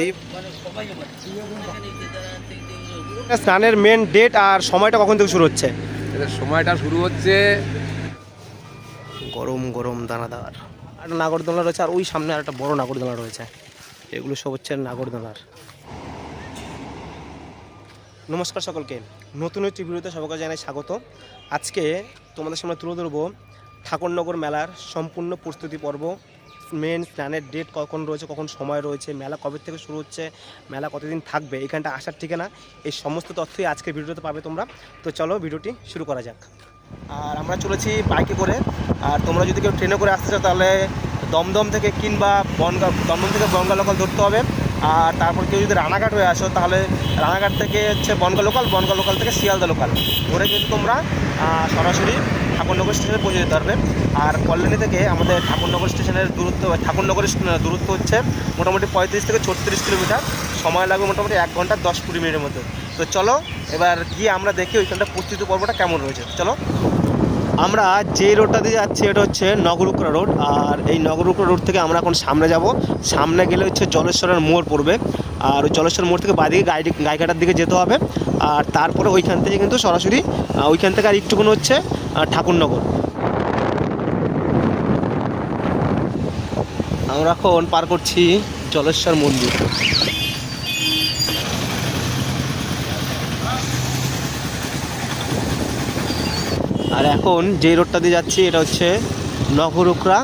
সরাসরি স্নানের main date আর সময়টা কখন থেকে শুরু হচ্ছে? সময়টা শুরু হচ্ছে গরম গরম দানাদার। একটা নাগরদোলা রয়েছে আর ওই সামনে আর একটা বড় নাগরদোলা রয়েছে। এগুলো সব হচ্ছে নাগরদোলার। নমস্কার সকলকে। নতুন একটি ভিডিওতে সবাইকে জানাই স্বাগত। আজকে তোমাদের সামনে তুলে ধরবো ঠাকুরনগর মেলার সম্পূর্ণ প্রস্তুতি পর্ব। মেন স্নানের ডেট কখন রয়েছে, কখন সময় রয়েছে, মেলা কবে থেকে শুরু হচ্ছে, মেলা কতদিন থাকবে, এখানটা আসার ঠিকানা, এই সমস্ত তথ্যই আজকের ভিডিওতে পাবে তোমরা। তো চলো ভিডিওটি শুরু করা যাক। আর আমরা চলেছি বাইকে করে। আর তোমরা যদি কেউ ট্রেনে করে আসতে চাও, তাহলে দমদম থেকে কিংবা বনগা, দমদম থেকে বনগা লোকাল ধরতে হবে। আর তারপর কেউ যদি রানাঘাট হয়ে আসো, তাহলে রানাঘাট থেকে হচ্ছে বনগা লোকাল বনগা লোকাল থেকে শিয়ালদা লোকাল ধরে কিন্তু তোমরা সরাসরি ঠাকুরনগর স্টেশনে পৌঁছে যেতে পারবে। আর কল্যাণী থেকে আমাদের ঠাকুরনগর স্টেশনের দূরত্ব, ঠাকুরনগর দূরত্ব হচ্ছে মোটামুটি পঁয়ত্রিশ থেকে ছত্রিশ কিলোমিটার। সময় লাগবে মোটামুটি এক ঘণ্টা দশ কুড়ি মিনিটের মধ্যে। তো চলো, এবার গিয়ে আমরা দেখি ওইখানটা প্রস্তুতি পর্বটা কেমন রয়েছে। চলো। আমরা যে রোডটা দিয়ে যাচ্ছি, এটা হচ্ছে নগরুকরা রোড আর এই নগরুকরা রোড থেকে আমরা এখন সামনে যাব। সামনে গেলে হচ্ছে জলেশ্বরের মোড় পড়বে। আর ওই জলেশ্বর মোড় থেকে বাদিকে গাড়ি গাইঘাটার দিকে যেতে হবে। আর তারপরে ওইখান থেকে কিন্তু সরাসরি ওইখান থেকে আর একটুকুন হচ্ছে ঠাকুরনগর। আমরা এখন পার করছি জলেশ্বর মন্দির। আর এখন যে রোডটা দিয়ে যাচ্ছি, এটা হচ্ছে নগরুকরা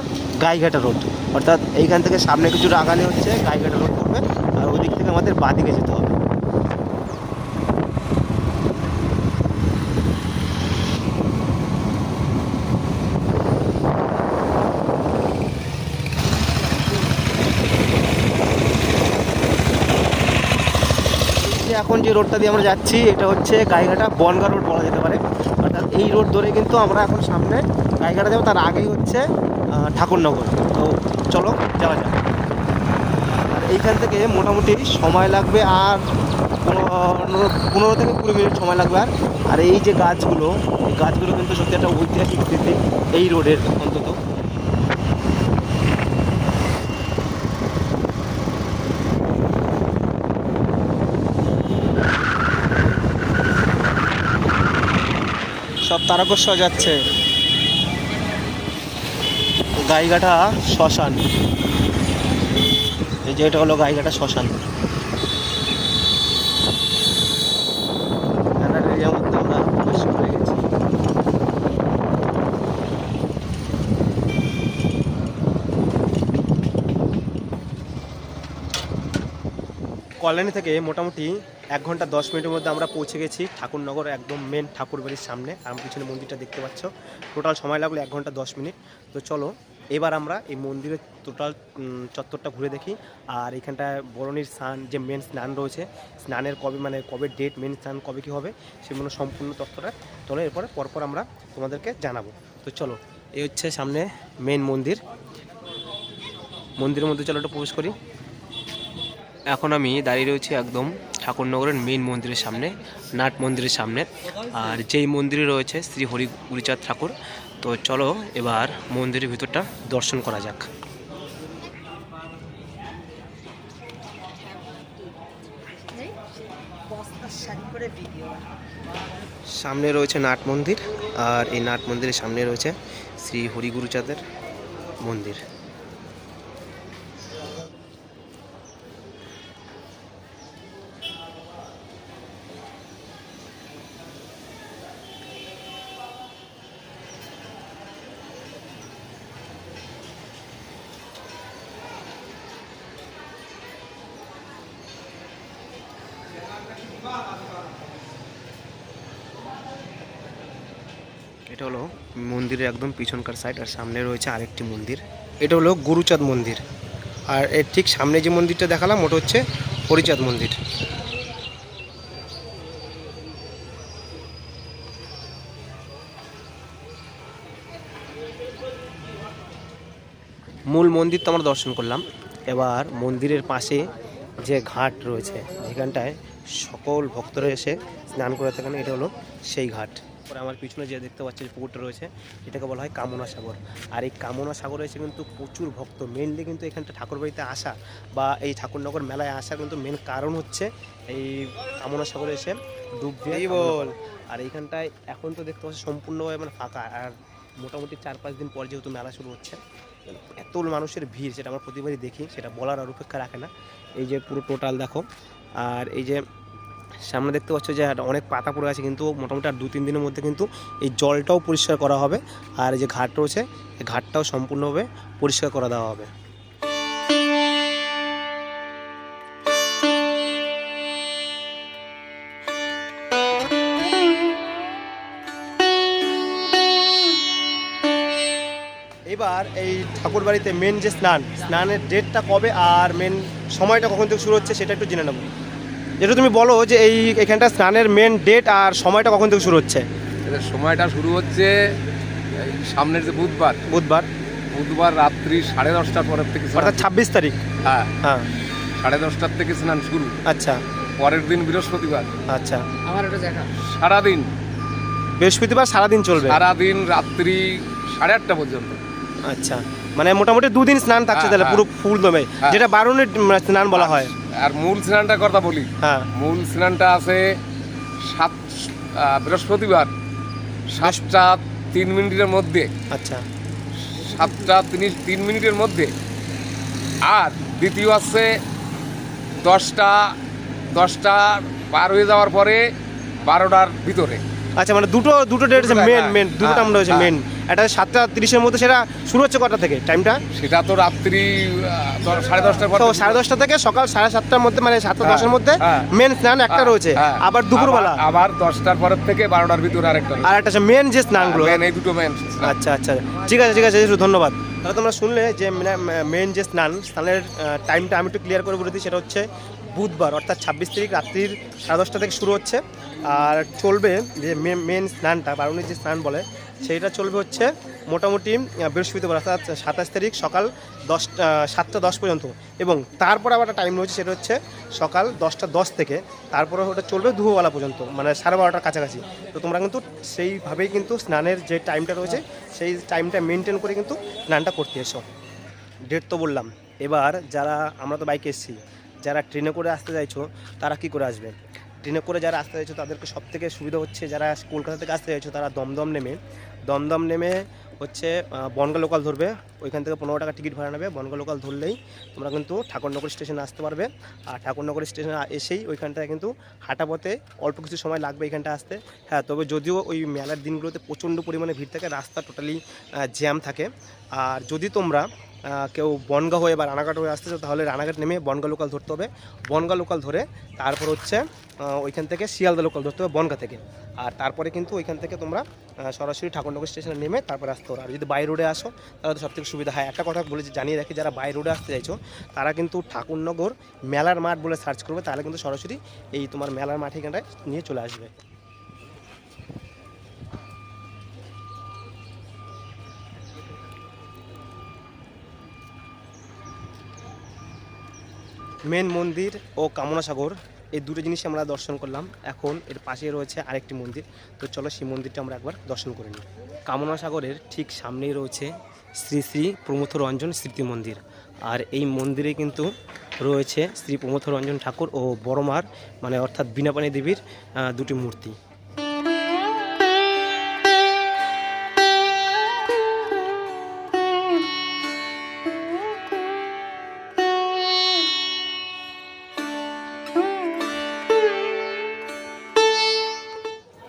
গাইঘাটা রোড অর্থাৎ এইখান থেকে সামনে কিছু আগালে হচ্ছে, গাইঘাটা রোড পড়বে আমাদের বাদিকে যেতে হবে। এখন যে রোডটা দিয়ে আমরা যাচ্ছি, এটা হচ্ছে গাইঘাটা, বনগা রোড বলা যেতে পারে। অর্থাৎ এই রোড ধরে কিন্তু আমরা এখন সামনে গাইঘাটা যাব। তার আগেই হচ্ছে ঠাকুরনগর। তো চলো, যাওয়া যাক। এইখান থেকে মোটামুটি সময় লাগবে আর পনেরো থেকে কুড়ি মিনিট সময় লাগবে আর। আর এই যে গাছগুলো, এই গাছগুলো কিন্তু সত্যি একটা ঐতিহাসিক স্মৃতি এই রোডের অন্তত। সব তারকস্ব যাচ্ছে। গাইঘাটা শ্মশান। এই যে এটা হলো গাইঘাটা শ্মশান। কল্যাণী থেকে মোটামুটি এক ঘণ্টা দশ মিনিটের মধ্যে আমরা পৌঁছে গেছি। ঠাকুরনগর একদম মেন ঠাকুর বাড়ির সামনে। আমার পিছনে মন্দিরটা দেখতে পাচ্ছ। টোটাল সময় লাগল এক ঘণ্টা দশ মিনিট। তো চলো এবার আমরা এই মন্দিরের টোটাল চত্বরটা ঘুরে দেখি। আর এখানটায় বরণীর স্নান, যে মেন স্নান রয়েছে, স্নানের কবে মানে কবে ডেট মেন স্নান কবে কী হবে সেগুলো সম্পূর্ণ তথ্যটা চলো এরপরে, পরপর আমরা তোমাদেরকে জানাব। তো চলো, এই হচ্ছে সামনে মেন মন্দির। মন্দিরের মধ্যে চলো একটু প্রবেশ করি। এখন আমি দাঁড়িয়ে রয়েছি একদম ঠাকুরনগরের মেন মন্দিরের সামনে, নাট মন্দিরের সামনে। আর যেই মন্দিরে রয়েছে শ্রী হরি গুরিচাঁদ ঠাকুর তো চলো এবার মন্দিরের ভিতরটা দর্শন করা যাক। সামনে রয়েছে নাট মন্দির আর এই নাট মন্দিরের সামনে রয়েছে শ্রী হরিগুরুচাঁদের মন্দির। এটা হলো মন্দিরের একদম পিছনকার সাইড আর সামনে রয়েছে আরেকটি মন্দির। এটা হলো গুরুচাঁদ মন্দির। আর এর ঠিক সামনে যে মন্দিরটা দেখালাম, ওটা হচ্ছে হরিচাঁদ মন্দির। মূল মন্দির তো আমরা দর্শন করলাম। এবার মন্দিরের পাশে যে ঘাট রয়েছে, যেখানটায় সকল ভক্তরা এসে স্নান করে থাকেন, এটা হলো সেই ঘাট। পরে আমার পিছনে যে দেখতে পাচ্ছি যে পুকুরটা রয়েছে এটাকে বলা হয় কামনা সাগর। আর এই কামনা সাগরে এসে কিন্তু প্রচুর ভক্ত। মেনলি কিন্তু এখানটা ঠাকুরবাড়িতে আসা বা এই ঠাকুরনগর মেলায় আসা কিন্তু মেন কারণ হচ্ছে এই কামনা সাগরে এসে ডুব দিয়ে বল। আর এইখানটায় এখন তো দেখতে পাচ্ছি সম্পূর্ণভাবে মানে ফাঁকা। আর মোটামুটি চার পাঁচ দিন পর যেহেতু মেলা শুরু হচ্ছে এত মানুষের ভিড় সেটা আমরা প্রতিবারই দেখি সেটা বলার আর উপেক্ষা রাখে না। এই যে পুরো টোটাল দেখো। আর এই যে সামনে দেখতে পাচ্ছ যে অনেক পাতা পড়ে আছে, কিন্তু মোটামুটি আর দু তিন দিনের মধ্যে কিন্তু এই জলটাও পরিষ্কার করা হবে আর যে ঘাট রয়েছে, এই ঘাটটাও সম্পূর্ণভাবে পরিষ্কার করে দেওয়া হবে। এবার এই ঠাকুর বাড়িতে মেন যে স্নান, স্নানের ডেটটা কবে আর মেন সময়টা কখন থেকে শুরু হচ্ছে সেটা একটু জেনে নেব। যেটা তুমি বলো যে এই এখানটা স্নানের মেন ডেট আর সময়টা কখন থেকে শুরু হচ্ছে? এদের সময়টা শুরু হচ্ছে এই সামনের যে বুধবার। বুধবার? বুধবার রাত্রি সাড়ে দশটার পরের থেকে স্নান অর্থাৎ ছাব্বিশ তারিখ। হ্যাঁ। হ্যাঁ। সাড়ে দশটার থেকে স্নান শুরু। আচ্ছা। পরের দিন বৃহস্পতিবার। আচ্ছা। আমার এটা দেখা। সারাদিন। বৃহস্পতিবার সারাদিন চলবে? সারাদিন রাত্রি সাড়ে আটটা পর্যন্ত। আচ্ছা। মানে মোটামুটি দুদিন স্নান থাকছে হ্যাঁ, তাহলে হ্যাঁ। পুরো ফুল দমে। হ্যাঁ। যেটা বারুণের স্নান বলা হয়। আর মূল স্নানটার কথা বলি। হ্যাঁ। মূল স্নানটা আছে সাত বৃহস্পতিবার সাতটা তিন মিনিটের মধ্যে। আচ্ছা। সাতটা তিরিশ তিন মিনিটের মধ্যে। আর দ্বিতীয় আছে দশটা দশটা পার হয়ে যাওয়ার পরে বারোটার ভিতরে। আচ্ছা মানে দুটো দুটো ডেট আছে মেন হ্যাঁ, মেন দুটো হ্যাঁ, টাইম রয়েছে হ্যাঁ। মেন একটা সাতটা তিরিশের মধ্যে সেটা শুরু হচ্ছে কটা থেকে? টাইমটা সেটা তো রাত্রি সাড়ে দশটার পর সাড়ে দশটা থেকে সকাল সাড়ে সাতটার মধ্যে মানে সাতটা হ্যাঁ, দশের মধ্যে হ্যাঁ। মেন স্নান একটা হ্যাঁ, রয়েছে। হ্যাঁ। আবার দুপুরবেলা। আবার- আবার দশটার পরের থেকে বারোটার ভিতরে আরেকটা আর একটা মেন যে স্নানগুলো। মেন এই দুটো মেন আচ্ছা আচ্ছা। ঠিক আছে ঠিক আছে ধন্যবাদ। তাহলে তোমরা শুনলে যে মেন যে স্নান স্নানের টাইমটা আমি একটু ক্লিয়ার করে বলে দিই সেটা হচ্ছে বুধবার, অর্থাৎ ছাব্বিশ তারিখ রাত্রির সাড়ে দশটা থেকে শুরু হচ্ছে। আর চলবে যে মেন স্নানটা বারুণের যে স্নান বলে, সেইটা চলবে হচ্ছে মোটামুটি বৃহস্পতিবার, অর্থাৎ সাতাশ তারিখ সকাল দশটা সাতটা দশ পর্যন্ত। এবং তারপর আবার টাইম রয়েছে, সেটা হচ্ছে সকাল দশটা দশ থেকে। তারপরে ওটা চলবে দুপুরবেলা পর্যন্ত মানে সাড়ে বারোটার কাছাকাছি। তো তোমরা কিন্তু সেইভাবেই কিন্তু স্নানের যে টাইমটা রয়েছে, সেই টাইমটা মেনটেন করে কিন্তু স্নানটা করতে এসো। ডেট তো বললাম। এবার যারা, আমরা তো বাইকে এসেছি যারা ট্রেনে করে আসতে চাইছো, তারা কি করে আসবে? ট্রেনে করে যারা আসতে চাইছো, তাদেরকে সব থেকে সুবিধা হচ্ছে যারা কলকাতা থেকে আসতে চাইছো, তারা দমদম নেমে। দমদম নেমে হচ্ছে বনগা লোকাল ধরবে। ওইখান থেকে পনেরো টাকা টিকিট ভাড়া নেবে। বনগা লোকাল ধরলেই তোমরা কিন্তু ঠাকুরনগর স্টেশনে আসতে পারবে। আর ঠাকুরনগর স্টেশনে এসেই ওইখানটায় কিন্তু হাঁটা পথে অল্প কিছু সময় লাগবে এখানটা আসতে। হ্যাঁ তবে যদিও ওই মেলার দিনগুলোতে প্রচণ্ড পরিমাণে ভিড় থাকে, রাস্তা টোটালি জ্যাম থাকে। আর যদি তোমরা কেউ বনগা হয়ে বা রানাঘাট হয়ে আসতেছো, তাহলে রানাঘাট নেমে বনগা লোকাল ধরতে হবে। বনগা লোকাল ধরে তারপর হচ্ছে ওইখান থেকে শিয়ালদা লোকাল ধরতে হবে বনগা থেকে। আর তারপরে কিন্তু ওইখান থেকে তোমরা সরাসরি ঠাকুরনগর স্টেশনে নেমে তারপরে আসতে পারো। আর যদি বাই রোডে আসো, তাহলে তো সবথেকে সুবিধা হয়। একটা কথা বলে জানিয়ে রাখি, যারা বাই রোডে আসতে চাইছো, তারা কিন্তু ঠাকুরনগর মেলার মাঠ বলে সার্চ করবে, তাহলে কিন্তু সরাসরি এই তোমার মেলার মাঠ এখানটায় নিয়ে চলে আসবে। মেন মন্দির ও কামনা সাগর এই দুটো জিনিস আমরা দর্শন করলাম। এখন এর পাশে রয়েছে আরেকটি মন্দির। তো চলো সেই মন্দিরটা আমরা একবার দর্শন করে নিই। কামনা সাগরের ঠিক সামনেই রয়েছে শ্রী শ্রী প্রমথ রঞ্জন স্মৃতি মন্দির। আর এই মন্দিরে কিন্তু রয়েছে শ্রী প্রমথ রঞ্জন ঠাকুর ও বড়মার মানে অর্থাৎ বীণাপানি দেবীর দুটি মূর্তি।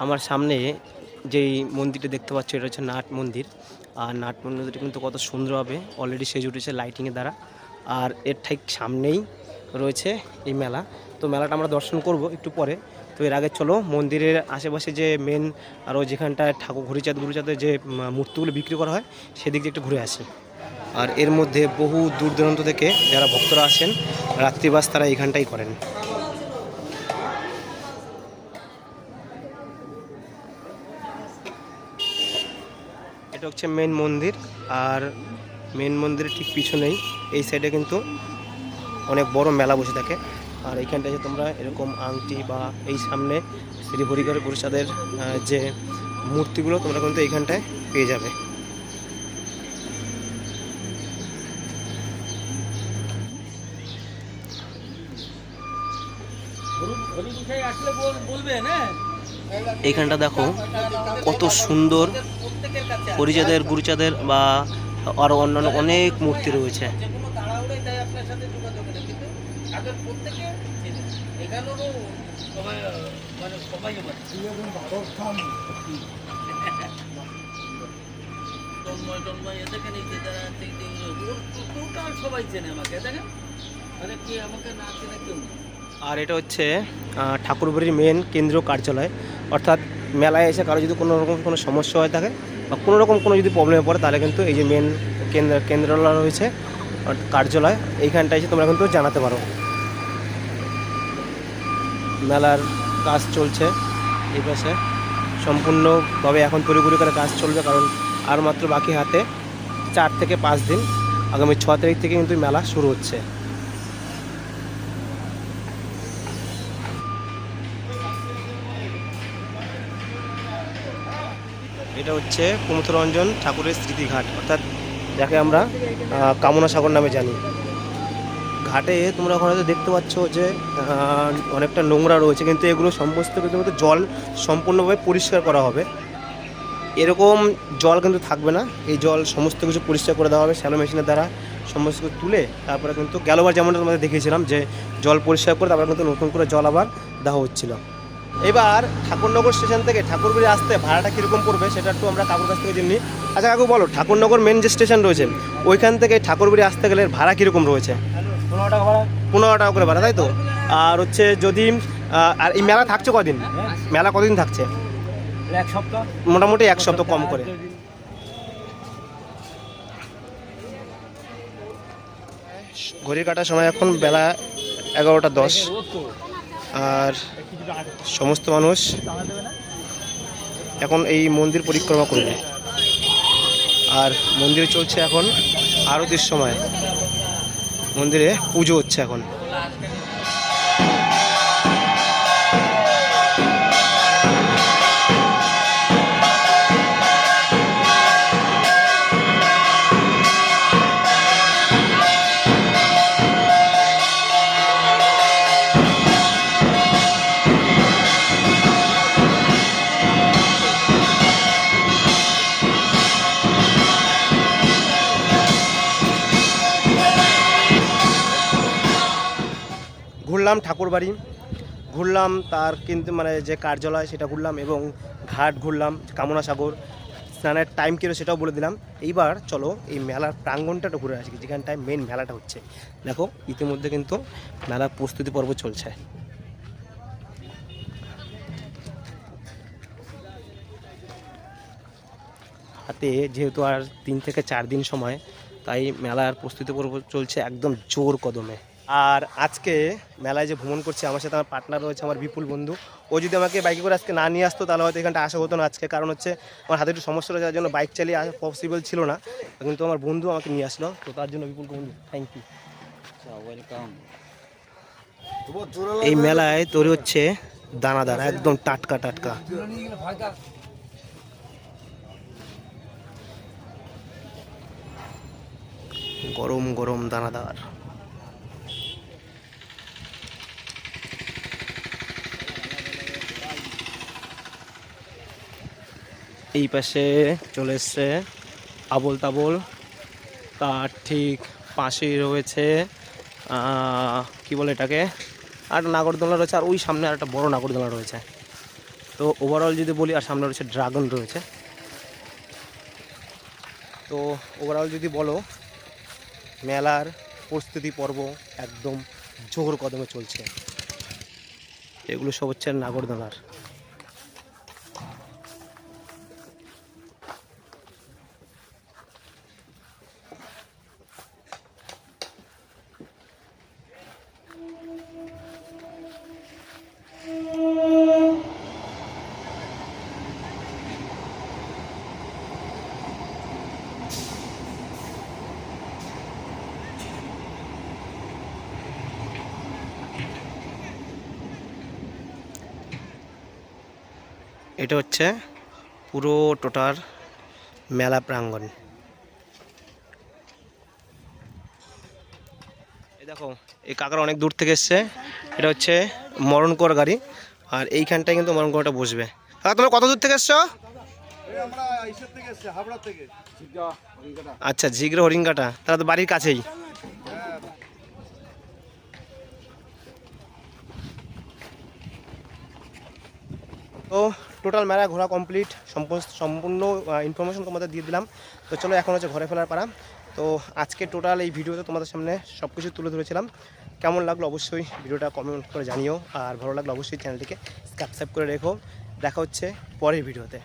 আমার সামনে যেই মন্দিরটা দেখতে পাচ্ছ, এটা হচ্ছে নাট মন্দির। আর নাট মন্দিরটা কিন্তু কত সুন্দর হবে। অলরেডি সেজে উঠেছে লাইটিংয়ের দ্বারা। আর এর ঠিক সামনেই রয়েছে এই মেলা। তো মেলাটা আমরা দর্শন করব একটু পরে। তো এর আগে চলো, মন্দিরের আশেপাশে যে মেন আরও যেখানটায় ঠাকুর হরিচাঁদ গুরুচাঁদের যে মূর্তিগুলো বিক্রি করা হয়, সেদিক দিয়ে একটু ঘুরে আসি। আর এর মধ্যে বহু দূর দূরান্ত থেকে যারা ভক্তরা আসেন, রাত্রিবাস তারা এখানটাই করেন। হচ্ছে মেন মন্দির আর মেন মন্দিরের ঠিক পিছনেই এই সাইডে কিন্তু অনেক বড় মেলা বসে থাকে। আর এইখানটায় যে তোমরা এরকম আংটি বা এই সামনে শ্রী হরিহর প্রসাদের যে মূর্তিগুলো তোমরা কিন্তু এইখানটায় পেয়ে যাবে। এইখানটা দেখো কত সুন্দর হরিচাঁদের গুরুচাঁদের বা আরও অন্যান্য অনেক মূর্তি রয়েছে। তন্ময় টন্ময় এ দেখেন যারা টোটাল সবাই চেনে আমাকে দেখেন মানে কি আমাকে না চেনে কেউ আর এটা হচ্ছে আহ, ঠাকুরবাড়ির মেন কেন্দ্রীয় কার্যালয়। অর্থাৎ মেলায় এসে কারও যদি কোনো রকম কোনো সমস্যা হয়ে থাকে বা কোনো রকম কোনো যদি প্রবলেমে পড়ে, তাহলে কিন্তু এই যে মেন কেন্দ্র, কেন্দ্রালয় রয়েছে কার্যালয়, এইখানটায় এসে তোমরা কিন্তু জানাতে পারো। মেলার কাজ চলছে এই পাশে। সম্পূর্ণভাবে এখন পুরোপুরি করে কাজ চলবে, কারণ আর মাত্র বাকি হাতে চার থেকে পাঁচ দিন। আগামী ছ তারিখ থেকে কিন্তু মেলা শুরু হচ্ছে। এটা হচ্ছে কুমথরঞ্জন ঠাকুরের স্মৃতিঘাট। অর্থাৎ যাকে আমরা কামনা সাগর নামে জানি। ঘাটে তোমরা হয়তো দেখতে পাচ্ছ যে অনেকটা নোংরা রয়েছে, কিন্তু এগুলো সমস্ত কিন্তু জল সম্পূর্ণভাবে পরিষ্কার করা হবে। এরকম জল কিন্তু থাকবে না। এই জল সমস্ত কিছু পরিষ্কার করে দেওয়া হবে শ্যালো মেশিনের দ্বারা। সমস্ত কিছু তুলে তারপরে কিন্তু গেলোবার যেমনটা তোমাদের দেখিয়েছিলাম, যে জল পরিষ্কার করে তারপরে কিন্তু নতুন করে জল আবার দেওয়া হচ্ছিল। এবার ঠাকুরনগর স্টেশন থেকে ঠাকুরগুড়ি আসতে ভাড়াটা কীরকম পড়বে সেটা একটু আমরা কাকুর কাছ থেকে জেনে নিই। আচ্ছা কাকু বলো ঠাকুরনগর মেন যে স্টেশন রয়েছে ওইখান থেকে ঠাকুরগুড়ি আসতে গেলে ভাড়া কীরকম রয়েছে? পনেরো টাকা ভাড়া। পনেরো টাকা করে ভাড়া তাই তো? আর হচ্ছে যদি আর এই মেলা থাকছে কদিন? মেলা কদিন থাকছে? এক সপ্তাহ। মোটামুটি এক সপ্তাহ কম করে। ঘড়ি কাটার সময় এখন বেলা এগারোটা দশ। আর সমস্ত মানুষ এখন এই মন্দির পরিক্রমা করবে। আর মন্দিরে চলছে এখন আরতির সময়। মন্দিরে পুজো হচ্ছে এখন। ঘুরলাম ঠাকুরবাড়ি ঘুরলাম তার কিন্তু মানে যে কার্যালয় সেটা ঘুরলাম এবং ঘাট ঘুরলাম, কামনা সাগর, স্নানের টাইম কিলো সেটাও বলে দিলাম। এইবার চলো এই মেলার প্রাঙ্গণটা ঘুরে আসি, যেখানটায় মেন মেলাটা হচ্ছে। দেখো, ইতিমধ্যে কিন্তু মেলার প্রস্তুতি পর্ব চলছে। হাতে যেহেতু আর তিন থেকে চার দিন সময়, তাই মেলার প্রস্তুতি পর্ব চলছে একদম জোর কদমে। আর আজকে মেলায় যে ভ্রমণ করছে আমার সাথে আমার পার্টনার রয়েছে আমার বিপুল বন্ধু। ও যদি আমাকে বাইকে করে আজকে না নিয়ে আসতো তাহলে হয়তো এখানটা আসা হতো না আজকে। কারণ হচ্ছে আমার হাতে একটু সমস্যা রয়েছে যার জন্য বাইক চালিয়ে আসা পসিবল ছিল না। কিন্তু আমার বন্ধু আমাকে নিয়ে আসলো তো তার জন্য বিপুল বন্ধু। থ্যাংক ইউ ওয়েলকাম এই মেলায় তৈরি হচ্ছে দানাদার একদম টাটকা টাটকা। গরম গরম দানাদার। এই পাশে চলে এসছে আবল তাবল। তার ঠিক পাশেই রয়েছে কি বলে এটাকে? আর নাগরদোলা রয়েছে, আর ওই সামনে আর একটা বড় নাগরদোলা রয়েছে। তো ওভারঅল যদি বলি, আর সামনে রয়েছে ড্রাগন রয়েছে। তো ওভারঅল যদি বলো, মেলার প্রস্তুতি পর্ব একদম জোর কদমে চলছে। এগুলো সব হচ্ছে নাগরদোলার। হচ্ছে পুরো টোটাল মেলা প্রাঙ্গণ। দেখো এই কাকার অনেক দূর থেকে এসছে। এটা হচ্ছে মরণকর গাড়ি আর এইখানটায় কিন্তু মরণকরটা বসবে। কাকা তোমরা কত দূর থেকে এসছো? আচ্ছা ঝিগড়ে হরিঙ্গাটা তারা তো বাড়ির কাছেই। তো টোটাল মেলা ঘোরা কমপ্লিট, সম্পূর্ণ ইনফরমেশন তোমাদের দিয়ে দিলাম। তো চলো এখন হচ্ছে ঘরে ফেলার পারা তো আজকে টোটাল এই ভিডিওতে তোমাদের সামনে সব কিছু তুলে ধরেছিলাম। কেমন লাগল অবশ্যই ভিডিওটা কমেন্ট করে জানিও। আর ভালো লাগল অবশ্যই চ্যানেলটিকে সাবস্ক্রাইব করে রেখো। দেখা হচ্ছে পরের ভিডিওতে।